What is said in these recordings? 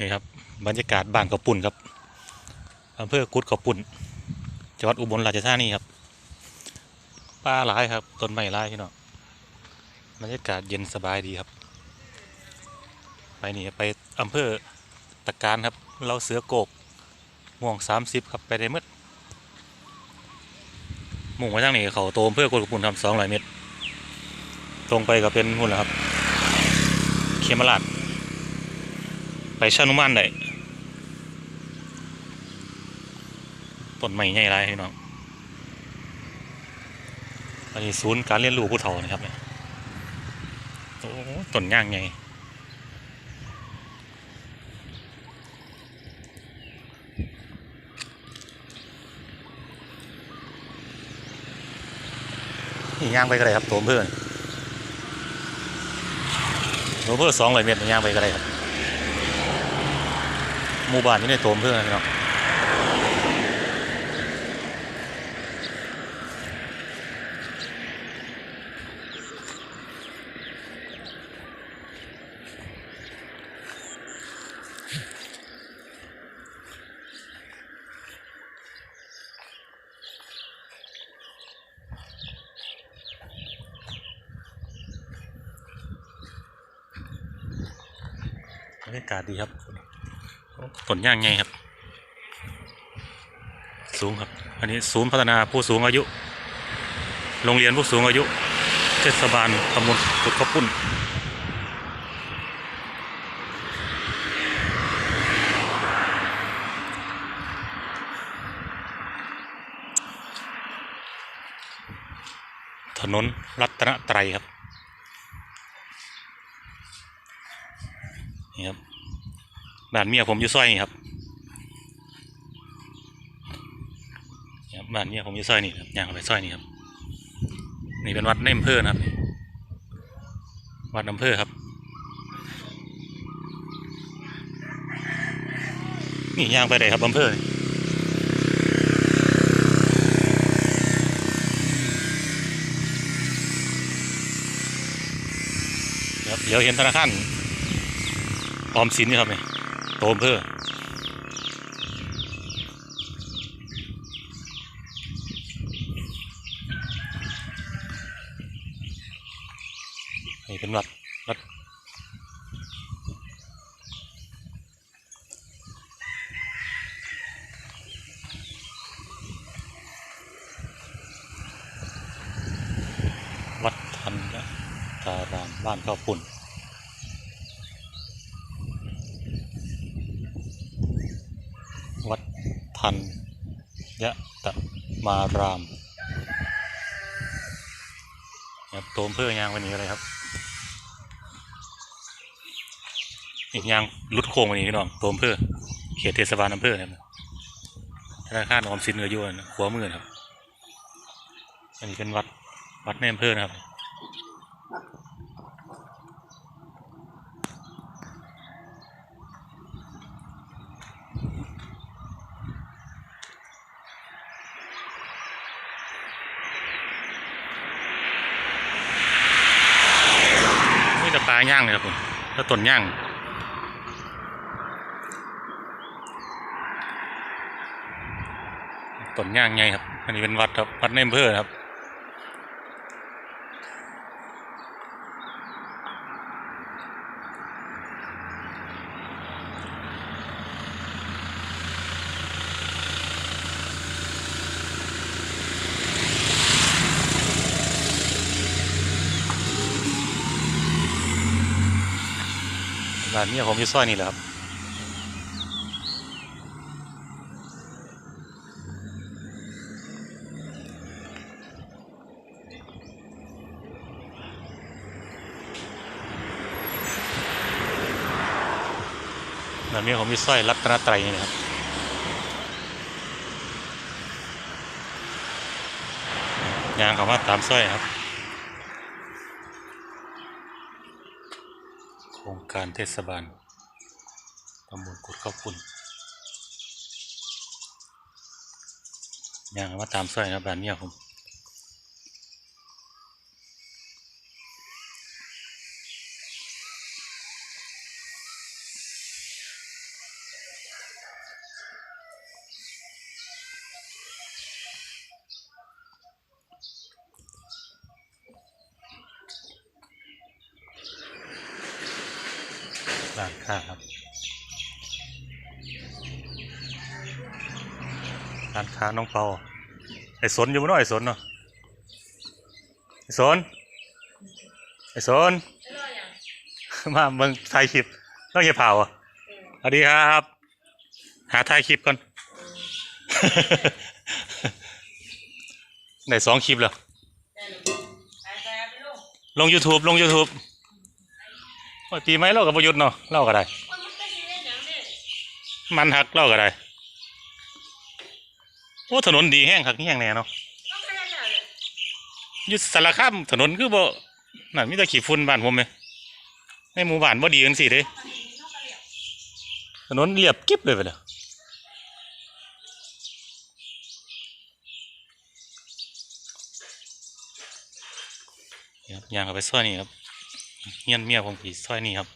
นี่ครับ บรรยากาศบ้านกระปุ่นครับอำเภอกุดกระปุ่นจังหวัดอุบลราชธานีครับป่าหลายครับต้นไม้หลายพี่น้องบรรยากาศเย็นสบายดีครับ ไปนี่ไปอำเภอตะการครับ เราเสือโกกม่วงสามสิบครับไปได้มืดมุ่งมาทางนี้เขาโตอำเภอกดกระปุ่นทำสองร้อยเมตร ตรงไปก็เป็นหุ่นแหละครับ เคมราด ไปชานุมานได้ต้นไม้ใหญ่ไรพี่น้องอันนี้ศูนย์การเรียนรู้ผู้เฒ่านะครับเนี่ยโอ้ต้นย่างไงนี่ย่างไปก็ได้ครับตัวเพื่อนตัวเพื่อสองร้อยเมตรย่างไปก็ได้ครับ หมู่บ้านอยู่ในโตมเพื่อนเนาะบรรยากาศดีครับ ต้นย่างไงครับ สูงครับ อันนี้ศูนย์พัฒนาผู้สูงอายุ โรงเรียนผู้สูงอายุ เทศบาลตำบลกุดข้าวปุ้นถนนรัตนไตรครับ นี่ครับ บ้านเมียผมอยู่ซอยนี่ครับนี่ครับบ้านเมียผมอยู่ซอยนี่ครับย่างไปซอยนี่ครับ นี่เป็นวัดในอำเภอนะครับ วัดอำเภอครับ นี่ย่างไปไหนครับอำเภอเดี๋ยวเห็นธนาคารออมสินนี่ครับเนี่ย โตอำเภอนี่เป็นวัดวัดวัดทันยตารามบ้านข้าวปุ่น วัดทันยะตะมารามครับโตมเพื่อยางวันนี้เลยครับ อีกยางลุดโค้งวันนี้พี่น้องโตมเพื่อเขตเทศบาลอำเภอนะครับธนาคารออมสินเอือยวนขัวมือครับ อันนี้เป็นวัดวัดในอำเภอนะครับ นี่แต่ปลา ย่างเลยครับผมแล้วต้นย่างต้นย่างไงครับ อันนี้เป็นวัดครับ วัดในอำเภอครับานเนี้ผมอยู่ซอยนี่แหละครับร้านนี้ผมอยู่ซอยรัตนตรัยนี่นะครับยางเขามาตามซอยครับ ครงการเทศบาลตำบลกุดข้าวปุ่นย่างมาตามซอยนะแบบ้านเมียผม ค้าครับร้านค้าน้องเปาไอ้สนอยู่บ่เนาะไอ้สนเนาะไอ้สนไอ้สนมาเมืองถ่ายคลิปต้องอย่าเผาอะสวัสดีครับ หาถ่ายคลิปก่อนได้สองคลิปแล้ว ลง YouTube ลง YouTube โอ้ยปีไหมเรากับประยุทธ์เนาะเล่าก็ได้ มันหักเล่าก็ได้โอ้ถนนดีแห้งคักแห้งแน่เนาะยุดสารคามถนนคือบ่นั่นมีแต่ขี้ฝุ่นบ้านผมไหมในหมู่บ้านบ่ดีกันสิเด้ถนนเรียบกิ๊บเลยไปเด้อครับย่างเขาไปซ่อยนี่ครับ เฮียนเมียผมผีซอยนี่ครับ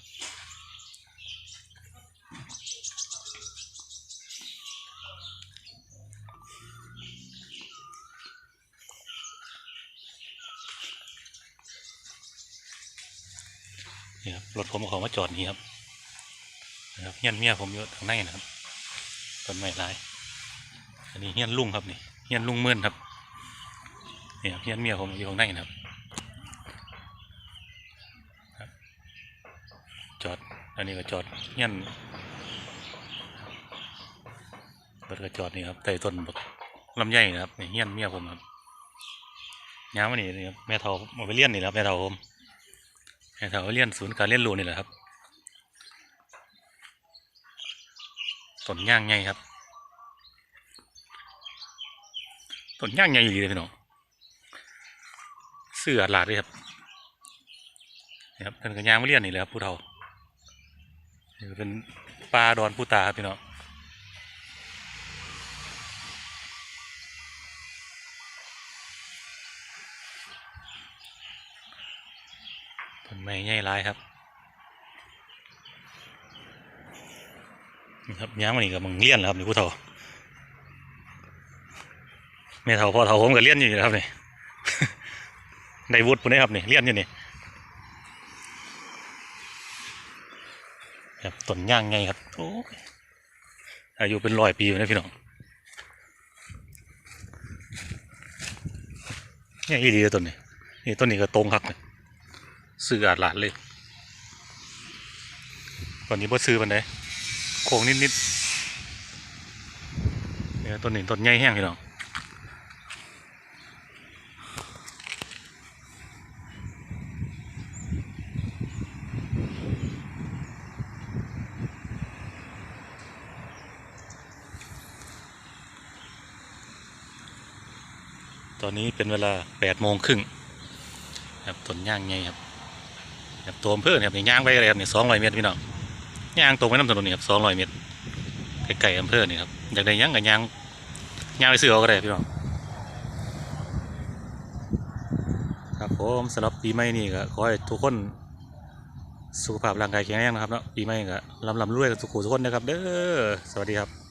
นี่ครับรถผมเอาของมาจอดนี่ครับนะครับเฮียนเมียผมอยู่ทางในนะครับต้นไม้หลายอันนี้เฮียนลุงครับนี่เฮียนลุงเมื่อนครับนี่ครับเฮียนเมียผมอยู่ข้างในนะครับ จอด อันนี้ก็จอดเฮียนรถก็จอดนี่ครับใต้ต้นบักลำไยนะครับเฮียนเมียผมครับย้ำมานี่นี่ครับแม่เฒ่าเอาไปเลี้ยนนี่แหละครับแม่เฒ่าผมแถวเรียนศูนย์การเรียนรูนี่แหละครับต้นย่างไงครับต้นย่างไงอยู่ดีเลยพี่น้องเสื้อหลาดเลยครับครับเป็นกันย่างไม่เรียนนี่แหละครับผู้เฒ่า นี่เป็นปลาดอนผู้ตาครับพี่น้องต้นไม้ใหญ่หลายครับนี่ครับย่างมานี่ก็มึงเรียนแล้วครับนี่ผู้เฒ่าแม่เฒ่าพ่อเฒ่าผมก็เรียนอยู่นะครับนี่ได้วุฒิปุ่นนี้ครับนี่เรียนอยู่นี่ ครับต้นย่างไงครับโอ้อายุเป็นร้อยปีอยู่นะพี่น้องเนี่ยอีดีเลยต้นนี้นี่ต้นนี้ก็ตรงครับนี่ซื้ออาดหลาดเลยตอนนี้บ่ซื้อปันไดโค้งนิดๆเนี่ยต้นนี้ต้นใหญ่แห้งพี่น้อง ตอนนี้เป็นเวลาแปดโมงครึ่งครับต้นย่างไงครับครับตัวอำเภอนครับนี่ย่างไปเลยครับนี่สองร้อยเมตรพี่น้องย่างตรงไปน้ำถนนนี่ครับสองร้อยเมตรไกลๆอำเภอนี่ครับอยากได้ย่างกับย่างย่างไปซื้อเอาก็ได้พี่น้องครับผมสำหรับปีใหม่นี่ก็ขอให้ทุกคนสุขภาพร่างกายแข็งแรงนะครับเนาะปีใหม่ก็ลำลำรวยกันทุกคนทุกคนนะครับเด้อสวัสดีครับ